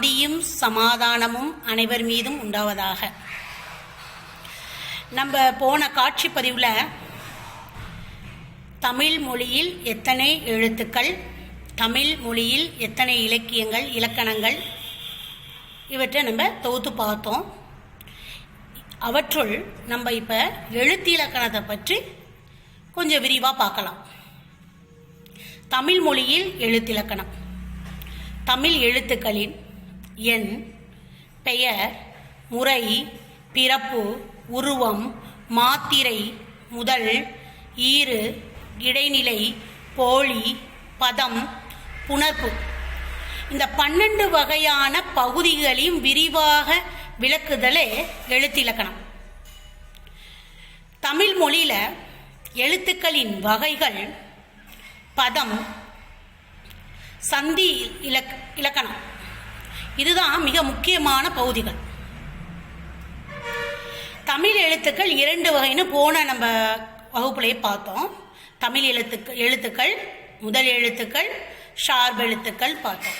சாந்தியும் சமாதானமும் அனைவர் மீதும் உண்டாவதாக. நம்ம போன காட்சி பதிவில் தமிழ் மொழியில் எத்தனை எழுத்துக்கள் தமிழ் மொழியில் எத்தனை இலக்கியங்கள் இலக்கணங்கள் இவற்றை நம்ம தொகுத்து பார்த்தோம். அவற்றுள் நம்ம இப்போ எழுத்து இலக்கணத்தை பற்றி கொஞ்சம் விரிவாக பார்க்கலாம். தமிழ் மொழியில் எழுத்திலக்கணம் தமிழ் எழுத்துக்களின் எண் பெயர் முறை பிறப்பு உருவம் மாத்திரை முதல் ஈறு இடைநிலை போலி பதம் புணர்ப்பு. இந்த பன்னெண்டு வகையான பகுதிகளையும் விரிவாக விளக்குதலே எழுத்திலக்கணம். தமிழ் மொழியில் எழுத்துக்களின் வகைகள் பதம் சந்தி இலக் இலக்கணம். இதுதான் மிக முக்கியமான பகுதிகள். தமிழ் எழுத்துக்கள் இரண்டு வகைன்னு போன நம்ம வகுப்புலேயே பார்த்தோம். தமிழ் எழுத்துக்கள் எழுத்துக்கள் முதல் எழுத்துக்கள் ஷார்ப் எழுத்துக்கள் பார்த்தோம்.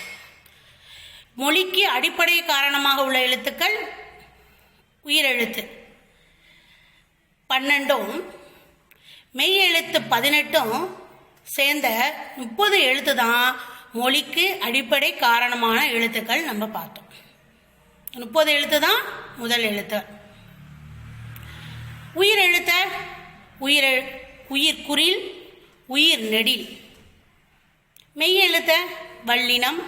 மொழிக்கு அடிப்படை காரணமாக உள்ள எழுத்துக்கள் உயிரெழுத்து பன்னெண்டும் மெய் எழுத்து பதினெட்டும் சேர்ந்த முப்பது எழுத்து தான் மொழிக்கு அடிப்படை காரணமான எழுத்துக்கள் நம்ம பார்த்தோம். முப்பது எழுத்து தான் முதல் எழுத்து. உயிர் எழுத்த உயிர் உயிர் குறில் உயிர் நெடில் மெய் எழுத்த வல்லினம்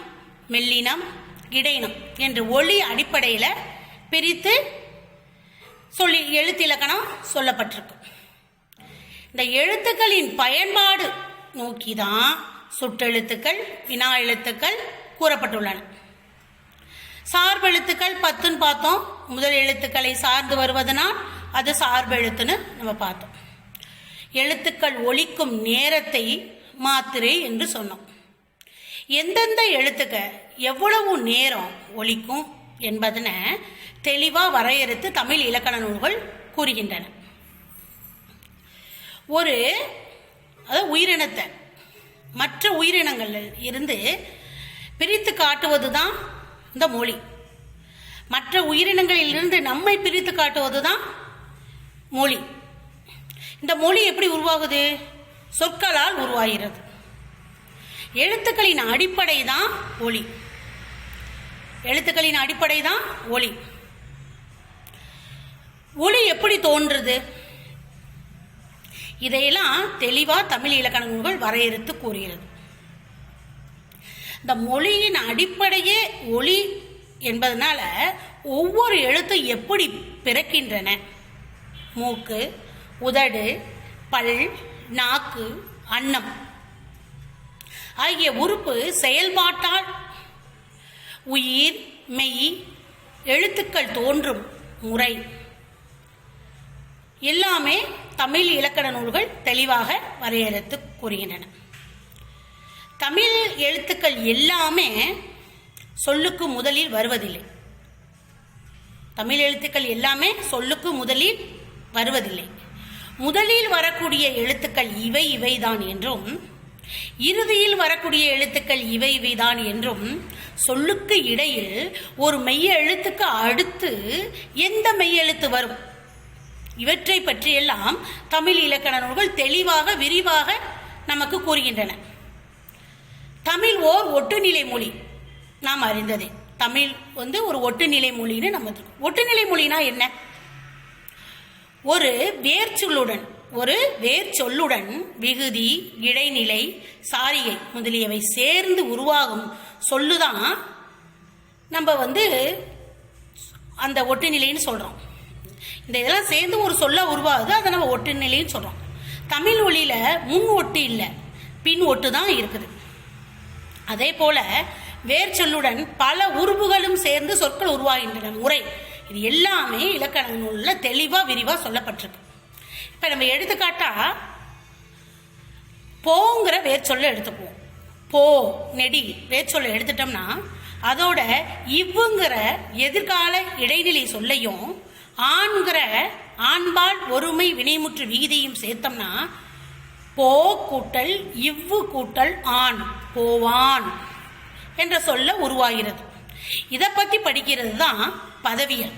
மெல்லினம் இடையினம் என்று ஒளி அடிப்படையில் பிரித்து சொல்லி எழுத்திலக்கணம் சொல்லப்பட்டிருக்கு. இந்த எழுத்துக்களின் பயன்பாடு நோக்கி தான் சுட்டெழுத்துக்கள் வினா எழுத்துக்கள் கூறப்பட்டுள்ளன. சார்பெழுத்துக்கள் பத்துன்னு பார்த்தோம். முதல் எழுத்துக்களை சார்ந்து வருவதனால் அது சார்பெழுத்துன்னு நம்ம பார்த்தோம். எழுத்துக்கள் ஒழிக்கும் நேரத்தை மாத்திரை என்று சொன்னோம். எந்தெந்த எழுத்துக்க எவ்வளவு நேரம் ஒழிக்கும் என்பதனை தெளிவாக வரையறுத்து தமிழ் இலக்கண நூல்கள் கூறுகின்றன. ஒரு அதாவது உயிரினத்தை மற்ற உயிரினங்களில் இருந்து பிரித்து காட்டுவது தான் இந்த மொழி. மற்ற உயிரினங்களிலிருந்து நம்மை பிரித்து காட்டுவது தான் மொழி. இந்த மொழி எப்படி உருவாகுது? சொற்களால் உருவாகிறது. எழுத்துக்களின் அடிப்படை தான் ஒளி. எழுத்துக்களின் அடிப்படை தான் ஒளி. ஒளி எப்படி தோன்றுது? இதையெல்லாம் தெளிவா தமிழ் இலக்கண நூல்கள் வரையறுத்து கூறுகிறது. இந்த மொழியின் அடிப்படையே ஒளி என்பதனால ஒவ்வொரு எழுத்தும் எப்படி பிறக்கின்றன? மூக்கு உதடு பல் நாக்கு அன்னம் ஆகிய உறுப்பு செயல்பாட்டால் உயிர் மெய் எழுத்துக்கள் தோன்றும் முறை. எல்லாமே தமிழ் இலக்கண நூல்கள் தெளிவாக வரையறுத்து கூறுகின்றன. தமிழ் எழுத்துக்கள் எல்லாமே சொல்லுக்கு முதலில் வருவதில்லை. தமிழ் எழுத்துக்கள் எல்லாமே சொல்லுக்கு முதலில் வருவதில்லை. முதலில் வரக்கூடிய எழுத்துக்கள் இவை இவைதான் என்றும் இறுதியில் வரக்கூடிய எழுத்துக்கள் இவை இவைதான் என்றும் சொல்லுக்கு இடையில் ஒரு மெய்ய எழுத்துக்கு அடுத்து எந்த மெய்யெழுத்து வரும்? இவற்றை பற்றியெல்லாம் தமிழ் இலக்கண நூல்கள் தெளிவாக விரிவாக நமக்கு கூறுகின்றன. தமிழ் ஓர் ஒட்டுநிலை மொழி. நாம் அறிந்ததே. தமிழ் வந்து ஒரு ஒட்டுநிலை மொழின்னு நம்ம ஒட்டுநிலை மொழினா என்ன? ஒரு வேர்ச்சொல்லுடன் ஒரு வேர்ச்சொல்லுடன் விகுதி இடைநிலை சாரிகை முதலியவை சேர்ந்து உருவாகும் சொல்லுதான் நம்ம வந்து அந்த ஒட்டுநிலைன்னு சொல்கிறோம் இந்த இதெல்லாம் சேர்ந்து ஒரு சொல்ல உருவாகுது. அதை நம்ம ஒட்டுநிலைன்னு சொல்கிறோம் தமிழ் ஒளியில் முன் ஒட்டு இல்லை பின் ஒட்டு தான் இருக்குது. அதே போல வேர்ச்சொல்லுடன் பல உருவுகளும் சேர்ந்து சொற்கள் உருவாகின்றன. முறை இது எல்லாமே இலக்கண நூலில் தெளிவாக விரிவாக சொல்லப்பட்டிருக்கு. இப்போ நம்ம எடுத்துக்காட்டா போங்கிற வேர்ச்சொல்லை எடுத்துக்குவோம். போ நெடி வேர்ச்சொல்லை எடுத்துட்டோம்னா அதோட இவ்வுங்கிற எதிர்கால இடைநிலை சொல்லையும் ஆண்கிற ஆண்பால் ஒருமை வினைமுற்று விகிதையும் சேர்த்தோம்னா போ கூட்டல் இவ்வு கூட்டல் ஆண் போவான் என்ற சொல்ல உருவாகிறது. இதை பத்தி படிக்கிறது தான் பதவியல்.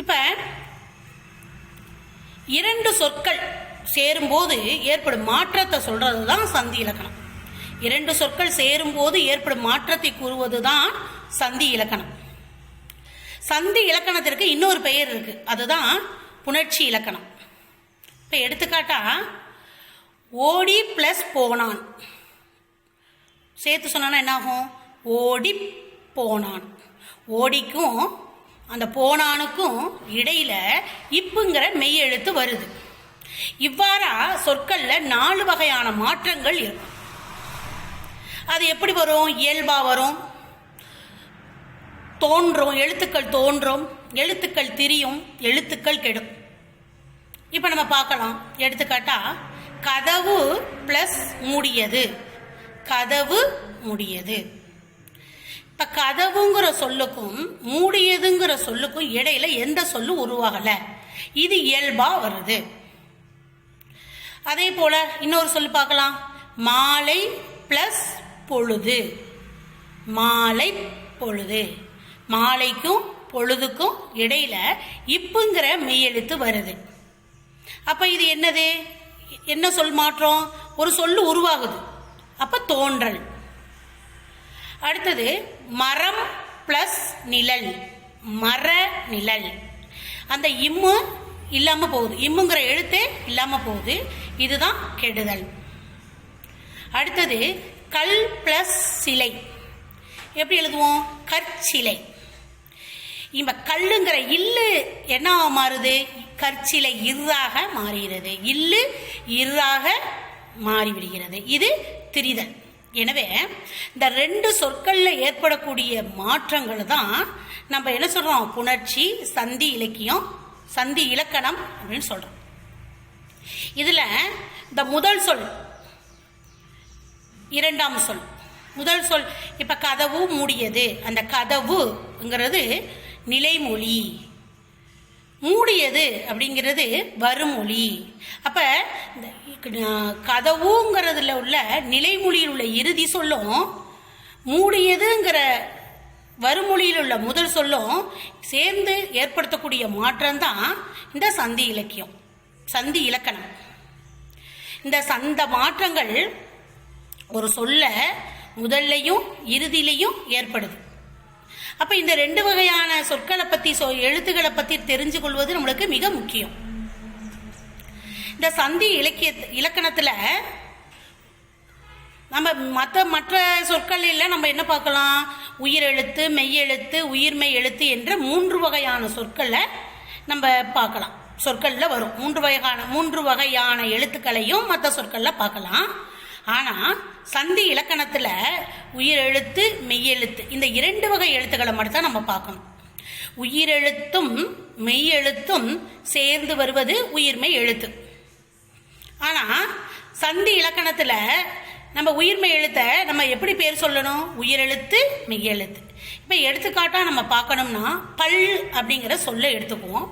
இப்ப இரண்டு சொற்கள் சேரும்போது ஏற்படும் மாற்றத்தை சொல்றது தான் சந்தி இலக்கணம். இரண்டு சொற்கள் சேரும்போது ஏற்படும் மாற்றத்தை கூறுவது தான் சந்தி இலக்கணம். சந்தி இலக்கணத்திற்கு இன்னொரு பெயர் இருக்கு. அதுதான் புணர்ச்சி இலக்கணம். இப்போ எடுத்துக்காட்டா ஓடி பிளஸ் போனான். சேர்த்து சொன்னா என்ன ஆகும் ஓடி போனான். ஓடிக்கும் அந்த போனானுக்கும் இடையில இப்புங்கிற மெய் எழுத்து வருது. இவ்வாறா சொற்கள்ல நாலு வகையான மாற்றங்கள் இருக்கும். அது எப்படி வரும்? இயல்பா வரும். தோன்றும் எழுத்துக்கள் தோன்றும் எழுத்துக்கள் திரியும் எழுத்துக்கள் கெடும். இப்போ நம்ம பார்க்கலாம் எடுத்துக்காட்டா கதவு பிளஸ் மூடியது. கதவு மூடியது. இப்ப கதவுங்கிற சொல்லுக்கும் மூடியதுங்கிற சொல்லுக்கும் இடையில எந்த சொல்லும் உருவாகல? இது இயல்பா வருது. அதே போல இன்னொரு சொல்லு பார்க்கலாம். மாலை பிளஸ் பொழுது. மாலை பொழுது. மாலைக்கும் பொழுதுக்கும் இடையில இப்புங்கிற மெய்யெழுத்து வருது. அப்ப இது என்னது? என்ன சொல் மாற்றம்? ஒரு சொல்லு உருவாகுது. அப்ப தோன்றல். அடுத்தது மரம் பிளஸ் நிழல். மர நிழல். அந்த இம்மு இல்லாம போகுது. இம்முங்கிற எழுத்தே இல்லாம போகுது. இதுதான் கெடுதல். அடுத்தது கல் பிளஸ் சிலை. எப்படி எழுதுவோம்? கற்சிலை. இப்ப கல்லுங்கிற இல்லு என்ன மாறுது? கற்சிலை இறாக மாறுகிறது. இல்லு இறாக மாறிவிடுகிறது. இது திரிதல். எனவே இந்த ரெண்டு சொற்களில் ஏற்படக்கூடிய மாற்றங்கள் தான் நம்ம என்ன சொல்றோம்? புணர்ச்சி சந்தி இலக்கியம் சந்தி இலக்கணம் அப்படின்னு சொல்றோம். இதுல இந்த முதல் சொல் இரண்டாம் சொல். முதல் சொல் இப்ப கதவு மூடியது. அந்த கதவுங்கிறது நிலைமொழி. மூடியது அப்படிங்கிறது வருமொழி அப்போ இந்த கதவுங்கிறதுல உள்ள நிலைமொழியில் உள்ள இறுதி சொல்லும் மூடியதுங்கிற வருமொழியில் உள்ள முதல் சொல்லும் சேர்ந்து ஏற்படுத்தக்கூடிய மாற்றம் தான் இந்த சந்தி இலக்கியம் சந்தி இலக்கணம். இந்த சந்த மாற்றங்கள் ஒரு சொல்ல முதல்லையும் இறுதியிலையும் ஏற்படுது. அப்ப இந்த ரெண்டு வகையான சொற்களை பத்தி சொ எழுத்துக்களை பத்தி தெரிஞ்சு கொள்வது நம்மளுக்கு மிக முக்கியம். இந்த சந்தி இலக்கிய இலக்கணத்துல நம்ம மற்ற மற்ற சொற்களில் நம்ம என்ன பார்க்கலாம்? உயிரெழுத்து மெய்யெழுத்து உயிர்மெய் எழுத்து என்ற மூன்று வகையான சொற்களை நம்ம பார்க்கலாம். சொற்களில் வரும். மூன்று வகையான மூன்று வகையான எழுத்துக்களையும் மற்ற சொற்களில் பார்க்கலாம். ஆனால் சந்தி இலக்கணத்தில் உயிரெழுத்து மெய்யெழுத்து இந்த இரண்டு வகை எழுத்துக்களை மட்டும் தான் நம்ம பார்க்கணும். உயிரெழுத்தும் மெய்யெழுத்தும் சேர்ந்து வருவது உயிர்மெய் எழுத்து. ஆனால் சந்தி இலக்கணத்தில் நம்ம உயிர்மெய் எழுத்தை நம்ம எப்படி பேர் சொல்லணும்? உயிரெழுத்து மெய்யெழுத்து. இப்போ எடுத்துக்காட்டாக நம்ம பார்க்கணும்னா பல் அப்படிங்கிற சொல்ல எடுத்துக்குவோம்.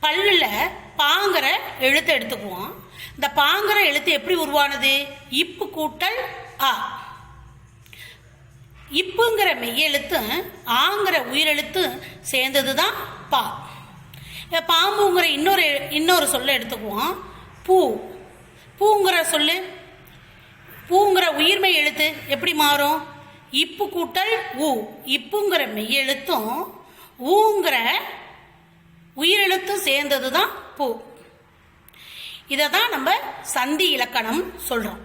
பல்லில் பாங்கிற எழுத்தை எடுத்துக்குவோம். இந்த பாங்கிற எழுத்து எப்படி உருவானது? இப்பு கூட்டல் ஆ இப்புங்கிற மெய்யெழுத்தும் ஆங்கிற உயிரெழுத்தும் சேர்ந்தது தான் பா. பாம்புங்கிற இன்னொரு இன்னொரு சொல்ல எடுத்துக்குவோம். பூ. பூங்கிற சொல்லு. பூங்கிற உயிர்மெய் எழுத்து எப்படி மாறும்? இப்பு கூட்டல் ஊ இப்புங்கிற மெய்யெழுத்தும் ஊங்கிற உயிரெழுத்தும் சேர்ந்தது தான் பூ. இதை தான் நம்ம சந்தி இலக்கணம் சொல்றோம்.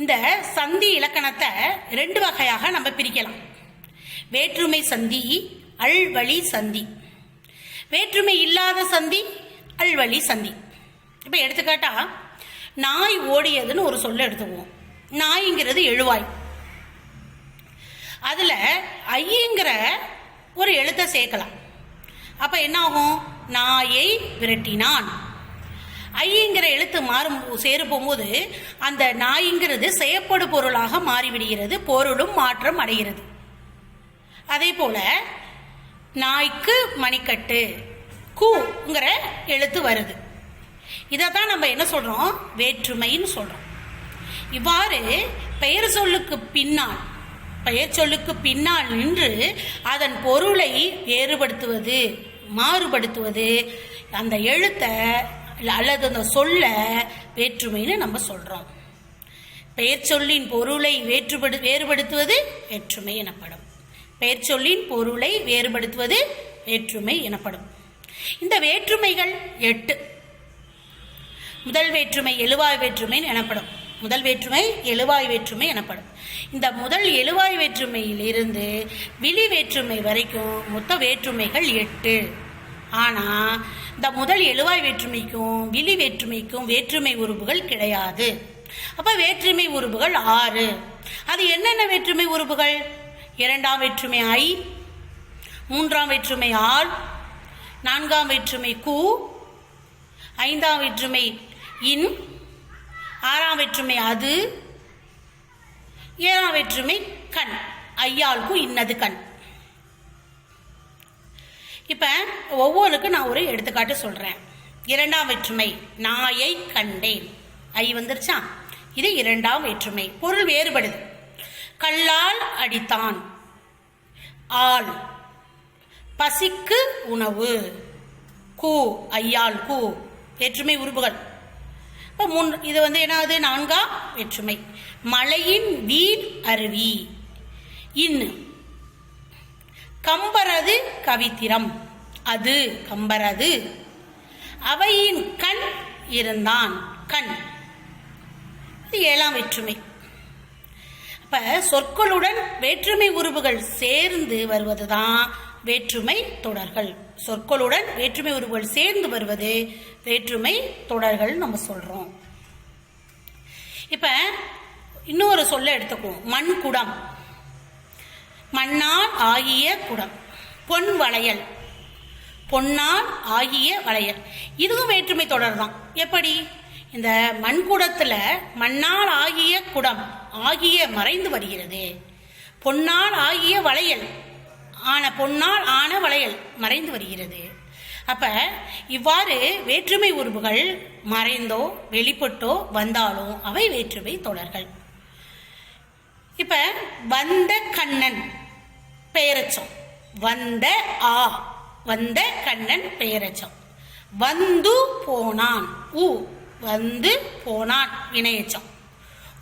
இந்த சந்தி இலக்கணத்தை ரெண்டு வகையாக நம்ம பிரிக்கலாம். வேற்றுமை சந்தி அல்வழி சந்தி. வேற்றுமை இல்லாத சந்தி அல்வழி சந்தி. இப்போ எடுத்துக்காட்டா நாய் ஓடியதுன்னு ஒரு சொல்ல எடுத்துக்குவோம். நாய்ங்கிறது எழுவாய். அதுல ஐங்கிற ஒரு எழுத்தை சேர்க்கலாம். அப்ப என்ன ஆகும் நாயை விரட்டினான். ஐங்கிற எழுத்து மாறும் சேரு போகும்போது அந்த நாய்ங்கிறது செயற்படு பொருளாக மாறிவிடுகிறது பொருளும் மாற்றம் அடைகிறது. அதே போல நாய்க்கு மணிக்கட்டு கூங்கிற எழுத்து வருது. இதை தான் நம்ம என்ன சொல்றோம்? வேற்றுமைன்னு சொல்றோம். இவ்வாறு பெயர் சொல்லுக்கு பின்னால் பெயர் சொல்லுக்கு பின்னால் நின்று அதன் பொருளை வேறுபடுத்துவது மாறுபடுத்துவது அந்த எழுத்தை அல்லது அந்த சொல்ல வேற்றுமைன்னு நம்ம சொல்றோம். பெயர் சொல்லின் பொருளை வேற்றுபடு வேறுபடுத்துவது வேற்றுமை எனப்படும். பெயர் சொல்லின் பொருளை வேறுபடுத்துவது வேற்றுமை எனப்படும். இந்த வேற்றுமைகள் எட்டு. முதல் வேற்றுமை எழுவாய் வேற்றுமை எனப்படும். முதல் வேற்றுமை எழுவாய் வேற்றுமை எனப்படும். இந்த முதல் எழுவாய் வேற்றுமையில் இருந்து விழி வேற்றுமை வரைக்கும் மொத்த வேற்றுமைகள் எட்டு. ஆனால் இந்த முதல் எழுவாய் வேற்றுமைக்கும் விழி வேற்றுமைக்கும் வேற்றுமை உறுப்புகள் கிடையாது. அப்ப வேற்றுமை உறுப்புகள் ஆறு. அது என்னென்ன வேற்றுமை உறுப்புகள்? இரண்டாம் வேற்றுமை ஐ மூன்றாம் வேற்றுமை ஆள் நான்காம் வேற்றுமை கு ஐந்தாம் வேற்றுமை இன் ஆறாம் வேற்றுமை அது ஏழாம் வேற்றுமை கண். ஐயாளுக்கும் இன்னது கண். இப்ப ஒவ்வொன்றுக்கும் நான் ஒரு எடுத்துக்காட்டு சொல்றேன். இரண்டாம் வேற்றுமை நாயை கண்டேன். ஐ வந்துருச்சா? இது இரண்டாம் வேற்றுமை. பொருள் வேறுபடுது. கல்லால் அடித்தான். ஆள். பசிக்கு உணவு. கூ ஐயால் கூ. வேற்றுமை உருபுகள் இப்போ முன் இது வந்து என்னது நான்காம் வேற்றுமை. மலையின் வீண் அருவி. இன். கம்பரது கவித்திரம். அது கம்பரது. அவையின் கண் இருந்தான் கண். இது ஏழாம் வேற்றுமை. அப்ப சொற்களுடன் வேற்றுமை உருவுகள் சேர்ந்து வருவதுதான் வேற்றுமை தொடர்கள். சொற்களுடன் வேற்றுமை உருவுகள் சேர்ந்து வருவது வேற்றுமை தொடர்கள் நம்ம சொல்றோம். இப்ப இன்னொரு சொல்ல எடுத்துக்குவோம். மண் குடம். மண்ணால் ஆகிய குடம். பொன் வளையல். பொன்னால் ஆகிய வளையல். இதுவும் வேற்றுமை தொடர் தான் எப்படி? இந்த மண்குடத்துல மண்ணால் ஆகிய குடம் ஆகிய மறைந்து வருகிறது. பொன்னால் ஆகிய வளையல் ஆன பொன்னால் ஆன வளையல் மறைந்து வருகிறது. அப்ப இவ்வாறு வேற்றுமை உருவுகள் மறைந்தோ வெளிப்பட்டோ வந்தாலும் அவை வேற்றுமை தொடர்கள். இப்ப வந்த கண்ணன் பெயரச்சம் வந்த ஆ. வந்த கண்ணன் பெயரச்சம். வந்து போனான். உ வந்து போனான் வினையச்சம்.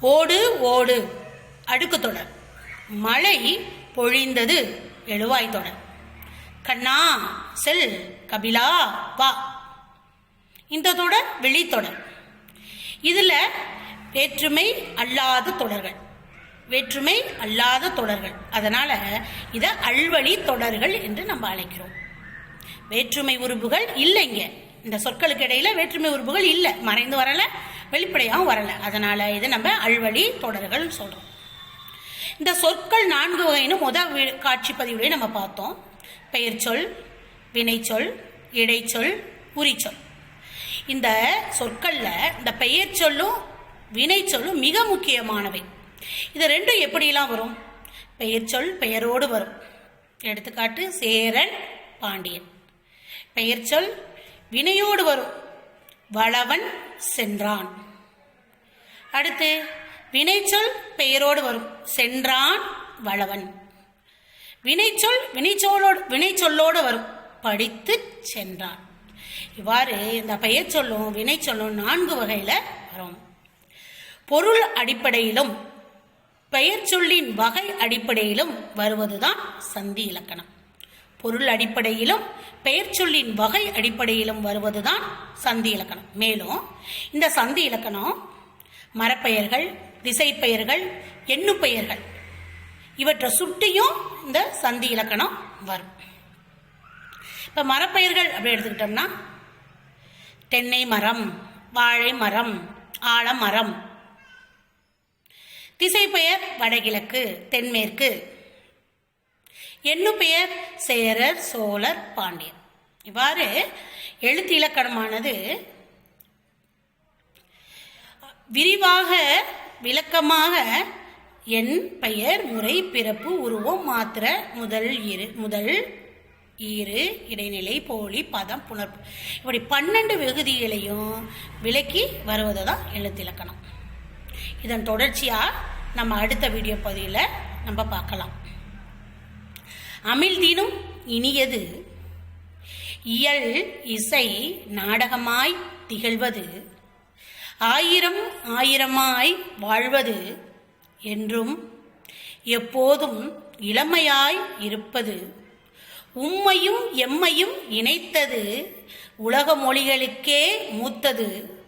ஓடு ஓடு. அடுக்கு தொடர். மழை பொழிந்தது. எழுவாய் தொடர். கண்ணா செல் கபிலா வா. இந்த தொடர் வெளித்தொடர் இதுல வேற்றுமை அல்லாத தொடர்கள். வேற்றுமை அல்லாத தொடர்கள். அதனால இதை அல்வழி தொடர்கள் என்று நம்ம அழைக்கிறோம். வேற்றுமை உறுப்புகள் இல்லைங்க. இந்த சொற்களுக்கு இடையில வேற்றுமை உறுப்புகள் இல்லை. மறைந்து வரல வெளிப்படையாகவும் வரல. அதனால இது நம்ம அல்வழி தொடர்கள் சொல்றோம். இந்த சொற்கள் நான்கு வகைன்னு முத காட்சி பதிவுலேயே நம்ம பார்த்தோம். பெயர் சொல் வினைச்சொல் இடைச்சொல் உரிச்சொல் இந்த சொற்களில் இந்த பெயர் சொல்லும் வினைச்சொல்லும் மிக முக்கியமானவை. இது ரெண்டும் எப்படிலாம் வரும்? பெயர் சொல் பெயரோடு வரும். எடுத்துக்காட்டு சேரன் பாண்டியன். பெயர்ச்சொல் வினையோடு வரும். வளவன் சென்றான். அடுத்து வினைச்சொல் பெயரோடு வரும். சென்றான் வளவன். வினைச்சொல் வினைச்சொல்லோடு வினைச்சொல்லோடு வரும். படித்து சென்றான். இவ்வாறு இந்த பெயர் சொல்லும் வினைச்சொல்லும் நான்கு வகையில் வரும். பொருள் அடிப்படையிலும் பெயர் சொல்லின் வகை அடிப்படையிலும் வருவதுதான் சந்தி இலக்கணம். பொருள் அடிப்படையிலும் பெயர் சொல்லின் வகை அடிப்படையிலும் வருவதுதான் சந்தி இலக்கணம். மேலும் இந்த சந்தி இலக்கணம் மரப்பெயர்கள் திசைப்பெயர்கள் எண்ணுப்பெயர்கள் இவற்றை சுட்டியும் இந்த சந்தி இலக்கணம் வரும். இப்ப மரப்பெயர்கள் அப்படி எடுத்துக்கிட்டோம்னா தென்னை மரம் வாழை மரம் ஆலமரம் திசைப்பெயர் வடகிழக்கு தென்மேற்கு என்னும் பெயர் சேரர் சோழர் பாண்டியர். இவ்வாறு எழுத்து இலக்கணமானது விரிவாக விளக்கமாக என் பெயர் முறை பிறப்பு உருவம் மாத்திர முதல் இரு முதல் ஈறு இடைநிலை போலி பதம் புணர்ப்பு. இப்படி பன்னெண்டு விகுதிகளையும் விளக்கி வருவது தான் எழுத்திலக்கணம் இதன் தொடர்ச்சியாக நம்ம அடுத்த வீடியோ பதிவில் நம்ம பார்க்கலாம். அமிழ்தினும் இனியது. இயல் இசை நாடகமாய் திகழ்வது. ஆயிரம் ஆயிரமாய் வாழ்வது என்றும் எப்போதும் இளமையாய் இருப்பது. உம்மையும் எம்மையும் இணைத்தது உலக மொழிகளுக்கே மூத்தது.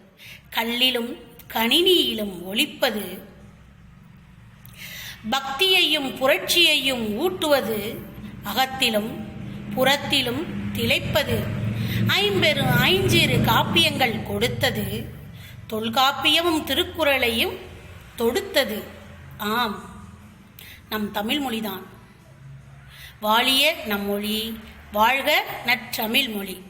கல்லிலும் கணினியிலும் ஒழிப்பது பக்தியையும் புரட்சியையும் ஊட்டுவது. அகத்திலும் புறத்திலும் திளைப்பது. ஐம்பெரு ஐஞ்சிறு காப்பியங்கள் கொடுத்தது. தொல்காப்பியமும் திருக்குறளையும் தொடுத்தது. ஆம் நம் தமிழ் மொழிதான். வாழிய நம் மொழி வாழ்க நற்றமிழ் மொழி.